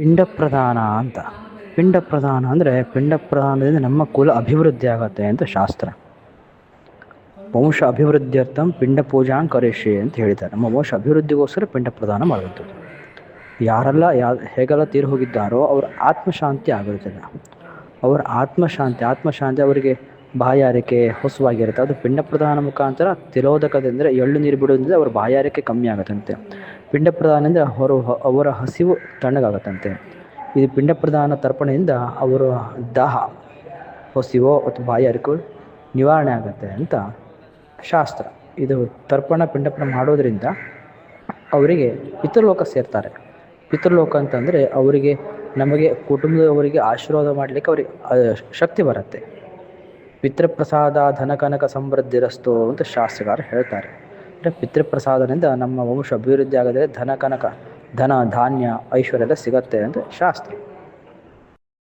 ಪಿಂಡ ಪ್ರಧಾನ ಅಂತ. ಪಿಂಡ ಪ್ರಧಾನ ಅಂದರೆ ಪಿಂಡ ಪ್ರಧಾನದಿಂದ ನಮ್ಮ ಕುಲ ಅಭಿವೃದ್ಧಿ ಆಗುತ್ತೆ ಅಂತ ಶಾಸ್ತ್ರ. ವಂಶ ಅಭಿವೃದ್ಧಿಯರ್ಥಂ ಪಿಂಡ ಪೂಜಾಂ ಕರಿಷ್ಯೆ ಅಂತ ಹೇಳಿದ್ದಾರೆ. ನಮ್ಮ ವಂಶ ಅಭಿವೃದ್ಧಿಗೋಸ್ಕರ ಪಿಂಡ ಪ್ರಧಾನ ಮಾಡುವಂಥದ್ದು. ಯಾರೆಲ್ಲ ಯಾ, ಹೇಗೆಲ್ಲ ತೀರು ಹೋಗಿದ್ದಾರೋ ಅವ್ರ ಆತ್ಮಶಾಂತಿ ಆಗಿರುತ್ತದೆ ಅವರ ಆತ್ಮಶಾಂತಿ ಆತ್ಮಶಾಂತಿ ಅವರಿಗೆ ಬಾಯಾರಿಕೆ ಹೊಸವಾಗಿರುತ್ತೆ. ಅದು ಪಿಂಡ ಪ್ರಧಾನ ಮುಖಾಂತರ ತಿಲೋದಕದಿಂದ ಎಳ್ಳು ನೀರು ಬಿಡೋದ್ರಿಂದ ಅವ್ರ ಬಾಯಾರಿಕೆ ಕಮ್ಮಿ ಆಗುತ್ತಂತೆ. ಪಿಂಡ ಪ್ರದಾನದಿಂದ ಅವರು ಅವರ ಹಸಿವು ತಣ್ಣಗಾಗುತ್ತಂತೆ. ಇದು ಪಿಂಡ ಪ್ರದಾನ ತರ್ಪಣೆಯಿಂದ ಅವರ ದಾಹ, ಹಸಿವೋ ಅಥವಾ ಬಾಯಾರಿಕೆ ನಿವಾರಣೆ ಆಗುತ್ತೆ ಅಂತ ಶಾಸ್ತ್ರ. ಇದು ತರ್ಪಣ ಪಿಂಡಪ್ರ ಮಾಡೋದರಿಂದ ಅವರಿಗೆ ಪಿತೃಲೋಕ ಸೇರ್ತಾರೆ. ಪಿತೃಲೋಕ ಅಂತಂದರೆ ಅವರಿಗೆ ನಮಗೆ ಕುಟುಂಬದವರಿಗೆ ಆಶೀರ್ವಾದ ಮಾಡಲಿಕ್ಕೆ ಅವರಿಗೆ ಶಕ್ತಿ ಬರುತ್ತೆ. ಪಿತೃಪ್ರಸಾದ ಧನಕನಕ ಸಮೃದ್ಧಿರಸ್ತು ಅಂತ ಶಾಸ್ತ್ರಗಾರ ಹೇಳ್ತಾರೆ. ಪಿತೃಪ್ರಸಾದದಿಂದ ನಮ್ಮ ವಂಶ ಅಭಿವೃದ್ಧಿ ಆಗದೆ ಧನ ಕನಕ ಧನ ಧಾನ್ಯ ಐಶ್ವರ್ಯ ಎಲ್ಲ ಸಿಗತ್ತೆ ಅಂತ ಶಾಸ್ತ್ರ.